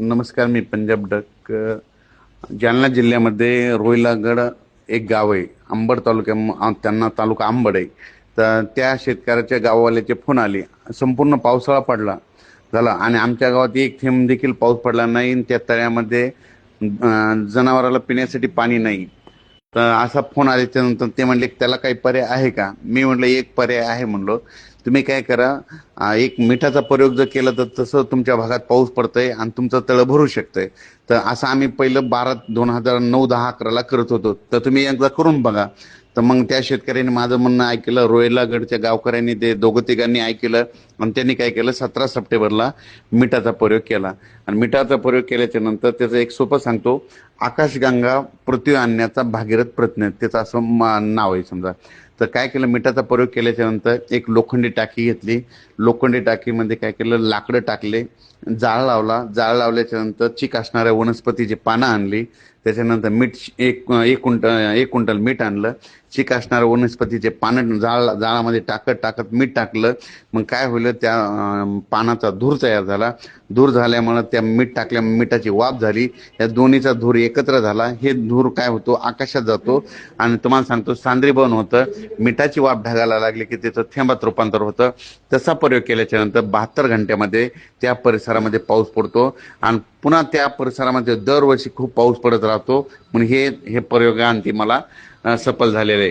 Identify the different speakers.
Speaker 1: नमस्कार मी पंजाब डक जालना जिल्ह्यामध्ये रोहिलागड एक गाव आहे आंबड तालुक्या त्यांना तालुका आंबड आहे. तर त्या शेतकऱ्याच्या गाववाल्याचे फोन आले संपूर्ण पावसाळा पडला झाला आणि आमच्या गावात एक थेंब देखील पाऊस पडला नाही आणि त्या तळ्यामध्ये जनावराला पिण्यासाठी पाणी नाही. तर असा फोन आल्याच्यानंतर ते म्हणले त्याला काही पर्याय आहे का? मी म्हटलं एक पर्याय आहे म्हणलो. तुम्ही काय करा एक मिठाचा प्रयोग जर केला तर तसं तुमच्या भागात पाऊस पडतंय आणि तुमचं तळं भरू शकतंय. तर असं आम्ही पहिलं बारा दोन हजार नऊ दहा अकराला करत होतो. तर तुम्ही एकदा करून बघा. तर मग त्या शेतकऱ्यांनी माझं म्हणणं ऐकलं रोयलागडच्या गावकऱ्यांनी ते दोघं तिघांनी ऐकलं आणि त्यांनी काय केलं सतरा सप्टेंबरला मिठाचा प्रयोग केला. आणि मिठाचा प्रयोग केल्याच्यानंतर त्याचं एक सोपं सांगतो आकाशगंगा पृथ्वी आणण्याचा भागीरथ प्रयत्न त्याचं असं मा- नाव आहे समजा. तर काय केलं मिठाचा प्रयोग केल्याच्यानंतर एक लोखंडी टाकी घेतली. लोखंडी टाकीमध्ये काय केलं लाकडं टाकले जाळ लावला. जाळ लावल्याच्यानंतर चीक असणाऱ्या वनस्पतीची पानं आणली त्याच्यानंतर मीठ एक एक कुंटल एक क्विंटल मीठ आणलं. चीक असणाऱ्या वनस्पतीचे पानं जाळ जाळामध्ये टाकत टाकत मीठ टाकलं. मग काय होईल त्या पानाचा धूर तयार झाला. धूर झाल्यामुळं त्या मीठ टाकल्या मिठाची वाफ झाली. या दोन्हीचा धूर एकत्र झाला. हे धूर काय होतो? आकाशात जातो. आणि तुम्हाला सांगतो सांद्रीभवन होतं. मिठाची वाफ ढगायला लागली की त्याचं थेंबात रूपांतर होतं. तसा प्रयोग केल्याच्यानंतर बहात्तर घंट्यामध्ये त्या परिसरामध्ये पाऊस पडतो. आणि पुन्हा त्या परिसरामध्ये दरवर्षी खूप पाऊस पडत राहतो. म्हणून हे हे प्रयोगांती मला सफल झालेले. आहे